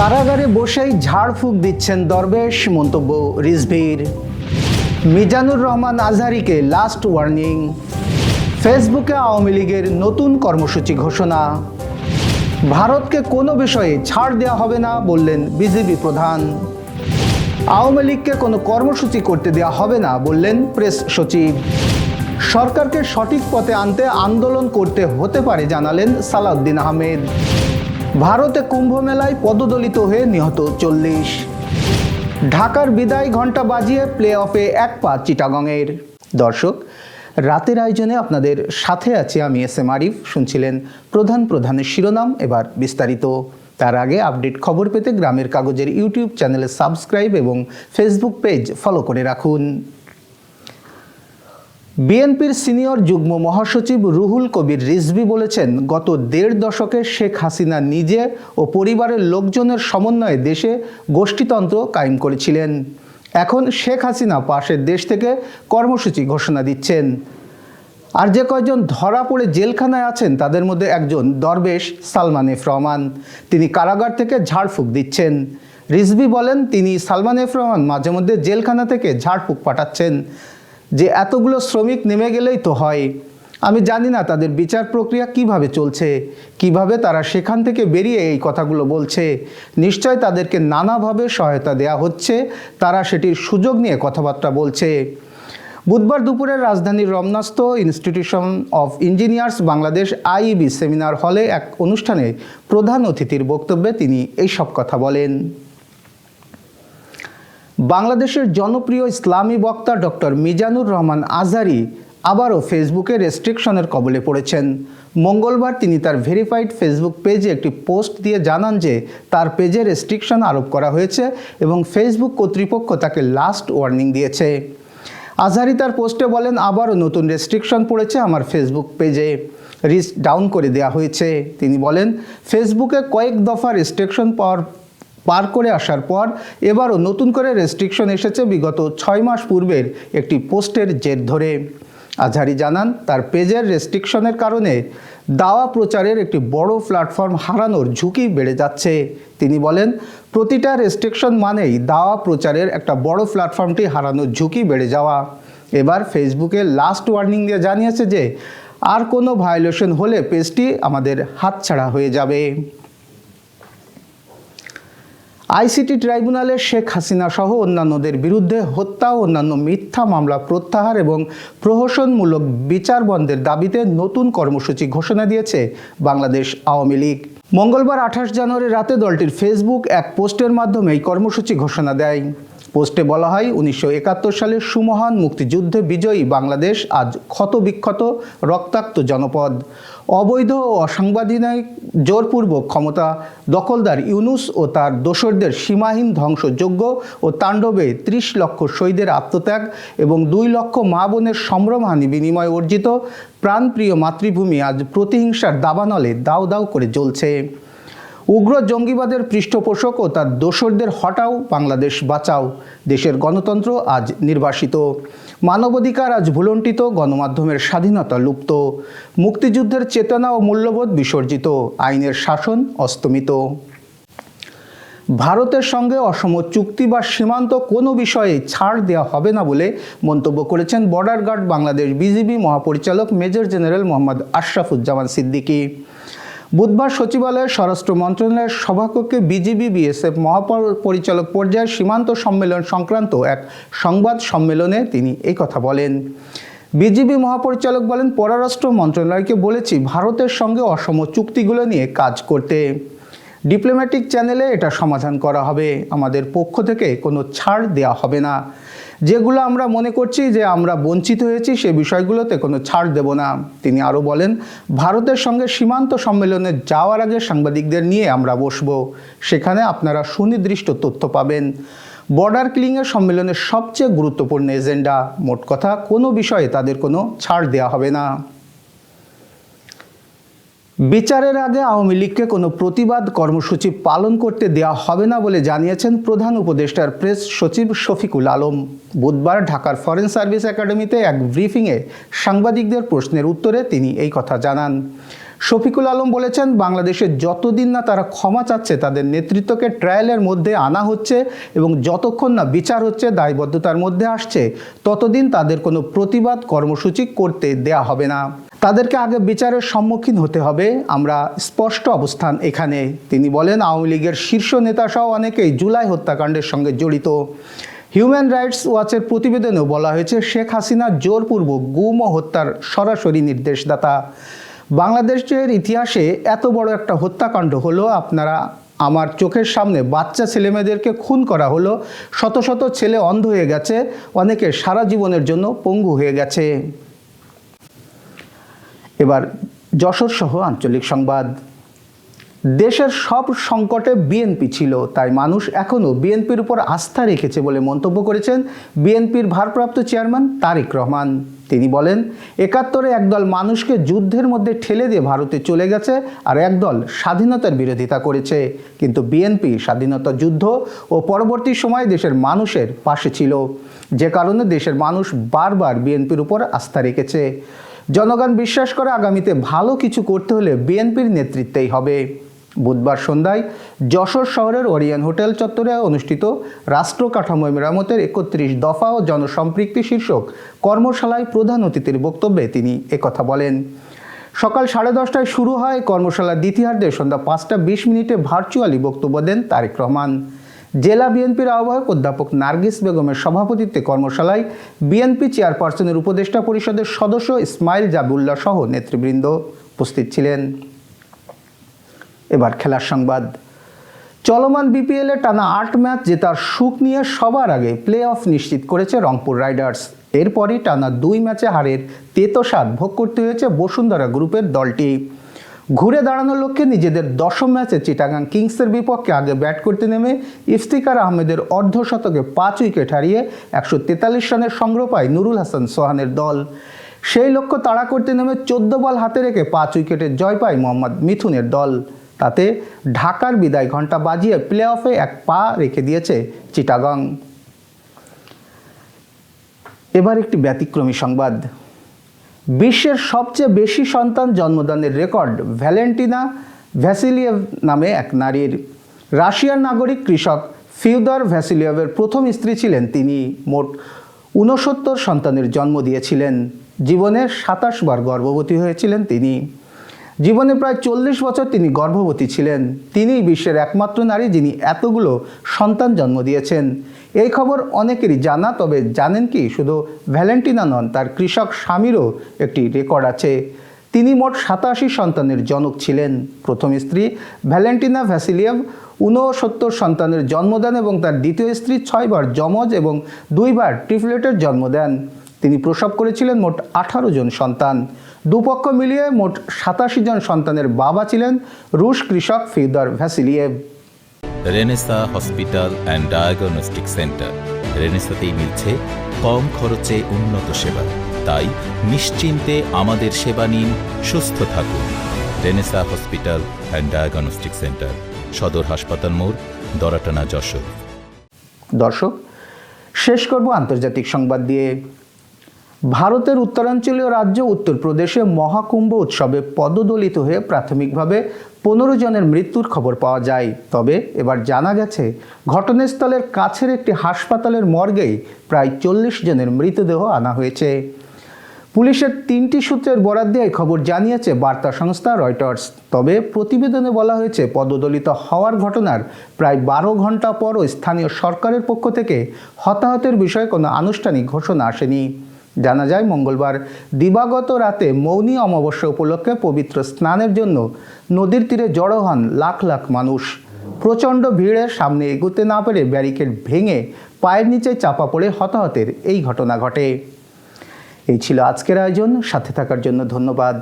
কারাগারে বসেই ঝাড়ফুঁক দিচ্ছেন দরবেশ, মন্তব্য রিজভির। মিজানুর রহমান আজহারিকে লাস্ট ওয়ার্নিং ফেসবুকে আওয়ামী লীগের নতুন কর্মসূচি ঘোষণা। ভারতকে কোনো বিষয়ে ছাড় দেওয়া হবে না বললেন বিজেপি প্রধান। আওয়ামী লীগকে কোনো কর্মসূচি করতে দেওয়া হবে না বললেন প্রেস সচিব। সরকারকে সঠিক পথে আনতে আন্দোলন করতে হতে পারে জানালেন সালাউদ্দিন আহমেদ। ভারতে কুম্ভ মেলায় পদদলিত হয়ে নিহত চল্লিশ। ঢাকার বিদায় ঘণ্টা বাজিয়ে প্লে অফে এক পা চিটাগংয়ের। দর্শক, রাতের আয়োজনে আপনাদের সাথে আছি আমি এস এম আরিফ। শুনছিলেন প্রধান প্রধানের শিরোনাম, এবার বিস্তারিত। তার আগে আপডেট খবর পেতে গ্রামের কাগজের ইউটিউব চ্যানেলে সাবস্ক্রাইব এবং ফেসবুক পেজ ফলো করে রাখুন। বিএনপির সিনিয়র যুগ্ম মহাসচিব রুহুল কবির রিজভি বলেছেন, গত দেড় দশকে শেখ হাসিনা নিজে ও পরিবারের লোকজনের সমন্বয়ে দেশে গোষ্ঠীতন্ত্র কায়েম করেছিলেন। এখন শেখ হাসিনা পাশের দেশ থেকে কর্মসূচি ঘোষণা দিচ্ছেন। আর যে কয়জন ধরা পড়ে জেলখানায় আছেন, তাদের মধ্যে একজন দরবেশ সালমান এফ রহমান। তিনি কারাগার থেকে ঝাড়ফুঁক দিচ্ছেন। রিজভি বলেন, তিনি সালমান এফ রহমান মাঝে মধ্যে জেলখানা থেকে ঝাড়ফুঁক পাঠাচ্ছেন। যে এতগুলো শ্রমিক নেমে গেলেই তো হয়। আমি জানি না তাদের বিচার প্রক্রিয়া কীভাবে চলছে, কীভাবে তারা সেখান থেকে বেরিয়ে এই কথাগুলো বলছে। নিশ্চয় তাদেরকে নানাভাবে সহায়তা দেয়া হচ্ছে, তারা সেটির সুযোগ নিয়ে কথাবার্তা বলছে। বুধবার দুপুরে রাজধানীর রমনাস্থ institution of engineers Bangladesh IEB seminar হলে এক অনুষ্ঠানে প্রধান অতিথির বক্তব্যে তিনি এইসব কথা বলেন। বাংলাদেশের জনপ্রিয় ইসলামী বক্তা ডক্টর মিজানুর রহমান আজারি আবারও ফেসবুকে রেস্ট্রিকশনের কবলে পড়েছেন। মঙ্গলবার তিনি তার ভেরিফাইড ফেসবুক পেজে একটি পোস্ট দিয়ে জানান যে তার পেজে রেস্ট্রিকশন আরোপ করা হয়েছে এবং ফেসবুক কর্তৃপক্ষ তাকে লাস্ট ওয়ার্নিং দিয়েছে। আজহারি তার পোস্টে বলেন, আবারও নতুন রেস্ট্রিকশন পড়েছে আমার ফেসবুক পেজে। রিস ডাউন করে দেওয়া হয়েছে। তিনি বলেন, ফেসবুকে কয়েক দফা রেস্ট্রিকশন পাওয়ার পার করে আসার পর এবারও নতুন করে রেস্ট্রিকশন এসেছে বিগত ছয় মাস পূর্বের একটি পোস্টের জের ধরে। আজহারি জানান, তার পেজের রেস্ট্রিকশনের কারণে দাওয়া প্রচারের একটি বড় প্ল্যাটফর্ম হারানোর ঝুঁকি বেড়ে যাচ্ছে। তিনি বলেন, প্রতিটা রেস্ট্রিকশন মানেই দাওয়া প্রচারের একটা বড় প্ল্যাটফর্মটি হারানোর ঝুঁকি বেড়ে যাওয়া। এবার ফেসবুকে লাস্ট ওয়ার্নিং দিয়ে জানিয়েছে যে, আর কোনো ভায়োলেশন হলে পেজটি আমাদের হাতছাড়া হয়ে যাবে। আইসিটি ট্রাইব্যুনালে শেখ হাসিনা সহ অন্যান্যদের বিরুদ্ধে হত্যা ও অন্যান্য মিথ্যা মামলা প্রত্যাহার এবং প্রহসনমূলক বিচার বন্ধের দাবিতে নতুন কর্মসূচি ঘোষণা দিয়েছে বাংলাদেশ আওয়ামী লীগ। মঙ্গলবার আঠাশ জানুয়ারি রাতে দলটির ফেসবুক এক পোস্টের মাধ্যমে এই কর্মসূচি ঘোষণা দেয়। পোস্টে বলা হয়, উনিশশো একাত্তর সালের সুমহান মুক্তিযুদ্ধে বিজয়ী বাংলাদেশ আজ ক্ষতবিক্ষত রক্তাক্ত জনপদ। অবৈধ ও অসাংবিধানিক জোরপূর্বক ক্ষমতা দখলদার ইউনুস ও তার দোসরদের সীমাহীন ধ্বংসযোগ্য ও তাণ্ডবে ত্রিশ লক্ষ শহীদের আত্মত্যাগ এবং দুই লক্ষ মা বোনের সম্ভ্রমহানি বিনিময়ে অর্জিত প্রাণপ্রিয় মাতৃভূমি আজ প্রতিহিংসার দাবানলে দাউ দাউ করে জ্বলছে। উগ্র জঙ্গিবাদের পৃষ্ঠপোষক ও তার দোসরদের হটাও, বাংলাদেশ বাঁচাও। দেশের গণতন্ত্র আজ নির্বাসিত। মানবাধিকার আজ ভুলণ্ঠিত, গণমাধ্যমের স্বাধীনতা লুপ্ত। মুক্তিযুদ্ধের চেতনা ও মূল্যবোধ বিসর্জিত, আইনের শাসন অস্তমিত। ভারতের সঙ্গে অসম চুক্তি বা সীমান্ত কোনো বিষয়ে ছাড় দেওয়া হবে না বলে মন্তব্য করেছেন বর্ডার গার্ড বাংলাদেশ বিজিবি মহাপরিচালক মেজর জেনারেল মোহাম্মদ আশরাফুজ্জামান সিদ্দিকী। বুধবার সচিবালয়ে স্বরাষ্ট্র মন্ত্রণালয়ের সভাকক্ষে বিজিবি বিএসএফ মহাপরিচালক পর্যায়ের সীমান্ত সম্মেলন সংক্রান্ত এক সংবাদ সম্মেলনে তিনি এই কথা বলেন। বিজিবি মহাপরিচালক বলেন, পররাষ্ট্র মন্ত্রণালয়কে বলেছি, ভারতের সঙ্গে অসম চুক্তিগুলো নিয়ে কাজ করতে। ডিপ্লোম্যাটিক চ্যানেলে এটা সমাধান করা হবে। আমাদের পক্ষ থেকে কোনো ছাড় দেওয়া হবে না। যেগুলো আমরা মনে করছি যে আমরা বঞ্চিত হয়েছি, সে বিষয়গুলোতে কোনো ছাড় দেব না। তিনি আরও বলেন, ভারতের সঙ্গে সীমান্ত সম্মেলনে যাওয়ার আগে সাংবাদিকদের নিয়ে আমরা বসব। সেখানে আপনারা সুনির্দিষ্ট তথ্য পাবেন। বর্ডার ক্লিংয়ের সম্মেলনের সবচেয়ে গুরুত্বপূর্ণ এজেন্ডা। মোট কথা, কোনো বিষয়ে তাদের কোনো ছাড় দেওয়া হবে না। বিচারের আগে আওয়ামী লীগকে কোনো প্রতিবাদ কর্মসূচি পালন করতে দেওয়া হবে না বলে জানিয়েছেন প্রধান উপদেষ্টার প্রেস সচিব শফিকুল আলম। বুধবার ঢাকার ফরেন সার্ভিস একাডেমিতে এক ব্রিফিংয়ে সাংবাদিকদের প্রশ্নের উত্তরে তিনি এই কথা জানান। শফিকুল আলম বলেছেন, বাংলাদেশে যতদিন না তারা ক্ষমা চাচ্ছে, তাদের নেতৃত্বকে ট্রায়ালের মধ্যে আনা হচ্ছে এবং যতক্ষণ না বিচার হচ্ছে, দায়বদ্ধতার মধ্যে আসছে, ততদিন তাদের কোনো প্রতিবাদ কর্মসূচি করতে দেয়া হবে না। তাদেরকে আগে বিচারের সম্মুখীন হতে হবে। আমরা স্পষ্ট অবস্থান এখানে। তিনি বলেন, আওয়ামী লীগের শীর্ষ নেতাসহ অনেকেই জুলাই হত্যাকাণ্ডের সঙ্গে জড়িত। হিউম্যান রাইটস ওয়াচের প্রতিবেদনেও বলা হয়েছে, শেখ হাসিনা জোরপূর্বক গুম ও হত্যার সরাসরি নির্দেশদাতা। বাংলাদেশের ইতিহাসে এত বড় একটা হত্যাকাণ্ড হলো, আপনারা আমার চোখের সামনে বাচ্চা ছেলেমেয়েদেরকে খুন করা হলো। শত শত ছেলে অন্ধ হয়ে গেছে, অনেকে সারা জীবনের জন্য পঙ্গু হয়ে গেছে। এবার যশোর সহ আঞ্চলিক সংবাদ। দেশের সব সংকটে বিএনপি ছিল, তাই মানুষ এখনও বিএনপির উপর আস্থা রেখেছে বলে মন্তব্য করেছেন বিএনপির ভারপ্রাপ্ত চেয়ারম্যান তারেক রহমান। তিনি বলেন, একাত্তরে একদল মানুষকে যুদ্ধের মধ্যে ঠেলে দিয়ে ভারতে চলে গেছে আর একদল স্বাধীনতার বিরোধিতা করেছে। কিন্তু বিএনপি স্বাধীনতা যুদ্ধ ও পরবর্তী সময়ে দেশের মানুষের পাশে ছিল। যে কারণে দেশের মানুষ বারবার বিএনপির উপর আস্থা রেখেছে। জনগণ বিশ্বাস করে আগামীতে ভালো কিছু করতে হলে বিএনপির নেতৃত্বেই হবে। বুধবার সন্ধ্যায় যশোর শহরের ওরিয়ন হোটেল চত্বরে অনুষ্ঠিত রাষ্ট্র কাঠামো মেরামতের একত্রিশ দফা ও জনসম্পৃক্তি শীর্ষক কর্মশালায় প্রধান অতিথির বক্তব্যে তিনি একথা বলেন। সকাল সাড়ে দশটায় শুরু হয় কর্মশালার দ্বিতীয়ার্ধে সন্ধ্যা পাঁচটা বিশ মিনিটে ভার্চুয়ালি বক্তব্য দেন তারেক রহমান। জেলা বিএনপির আহ্বায়ক অধ্যাপক নার্গিস বেগমের সভাপতিত্বে কর্মশালায় বিএনপি চেয়ারপারসনের উপদেষ্টা পরিষদের সদস্য ইসমাইল জাবুল্লাহ সহ নেতৃবৃন্দ উপস্থিত ছিলেন। এবার খেলার সংবাদ। চলমান বিপিএলে টানা আট ম্যাচ জেতার সুখ নিয়ে সবার আগে প্লে অফ নিশ্চিত করেছে রংপুর রাইডার্স। এরপরই টানা দুই ম্যাচে হারের তেতোস্বাদ ভোগ করতে হয়েছে বসুন্ধরা গ্রুপের দলটি। ঘুরে দাঁড়ানোর লক্ষ্যে নিজেদের দশম ম্যাচে চিটাগাং কিংসের বিপক্ষে আগে ব্যাট করতে নেমে ইফতিকার আহমেদের অর্ধশতকে পাঁচ উইকেট হারিয়ে একশো তেতাল্লিশ রানের সংগ্রহ পায় নুরুল হাসান সোহানের দল। সেই লক্ষ্য তাড়া করতে নেমে চোদ্দ বল হাতে রেখে পাঁচ উইকেটের জয় পায় মোহাম্মদ মিথুনের দল। তাতে ঢাকার বিদায় ঘণ্টা বাজিয়ে প্লে অফে এক পা রেখে দিয়েছে চিটাগং। এবার একটি ব্যতিক্রমী সংবাদ। বিশ্বের সবচেয়ে বেশি সন্তান জন্মদানের রেকর্ড ভ্যালেন্টিনা ভ্যাসিলিয়েভ নামে এক নারীর। রাশিয়ার নাগরিক কৃষক ফিউদার ভ্যাসিলিয়েভের প্রথম স্ত্রী ছিলেন তিনি। মোট ঊনসত্তর সন্তানের জন্ম দিয়েছিলেন। জীবনের সাতাশ বার গর্ভবতী হয়েছিলেন তিনি। জীবনে প্রায় চল্লিশ বছর তিনি গর্ভবতী ছিলেন। তিনিই বিশ্বের একমাত্র নারী যিনি এতগুলো সন্তান জন্ম দিয়েছেন। এই খবর অনেকেরই জানা, তবে জানেন কি, শুধু ভ্যালেন্টিনা নন, তার কৃষক স্বামীরও একটি রেকর্ড আছে। তিনি মোট সাতাশি সন্তানের জনক ছিলেন। প্রথম স্ত্রী ভ্যালেন্টিনা ভ্যাসিলিয়েভ, ঊনসত্তর সন্তানের জন্ম দেন এবং তার দ্বিতীয় স্ত্রী ছয়বার যমজ এবং দুইবার ট্রিফলেটের জন্ম দেন। তিনি প্রসব করেছিলেন মোট আঠারো জন সন্তান। দুপক্ষ মিলিয়ে মোট সাতাশি জন সন্তানের বাবা ছিলেন রুশ কৃষক Fyodor Vasilyev. Renesa hospital and diagnostic centre. রেনেসাতেই মিলছে কম খরচে উন্নত সেবা। তাই নিশ্চিন্তে আমাদের সেবা নিন সুস্থ থাকুন। Renesa hospital and diagnostic centre সদর হাসপাতাল মোড় দরাটানা যশোর। দর্শক শেষ করব আন্তর্জাতিক সংবাদ দিয়ে। ভারতের উত্তরাঞ্চলীয় রাজ্য উত্তরপ্রদেশে মহাকুম্ভ উৎসবে পদদলিত হয়ে প্রাথমিকভাবে পনেরো জনের মৃত্যুর খবর পাওয়া যায়। তবে এবার জানা গেছে, ঘটনাস্থলের কাছের একটি হাসপাতালের মর্গেই প্রায় চল্লিশ জনের মৃতদেহ আনা হয়েছে। পুলিশের তিনটি সূত্রের বরাদ দিয়ে এই খবর জানিয়েছে বার্তা সংস্থা রয়টার্স। তবে প্রতিবেদনে বলা হয়েছে, পদদলিত হওয়ার ঘটনার প্রায় বারো ঘণ্টা পরও স্থানীয় সরকারের পক্ষ থেকে হতাহতের বিষয়ে কোনো আনুষ্ঠানিক ঘোষণা আসেনি। জানা যায়, মঙ্গলবার দিবাগত রাতে মৌনী অমাবস্যা উপলক্ষে পবিত্র স্নানের জন্য নদীর তীরে জড়ো হন লাখ লাখ মানুষ। প্রচণ্ড ভিড়ের সামনে এগোতে না পেরে ব্যারিকেড ভেঙে পায়ের নিচে চাপা পড়ে হতাহতের এই ঘটনা ঘটে। এই ছিল আজকের আয়োজন। সাথে থাকার জন্য ধন্যবাদ।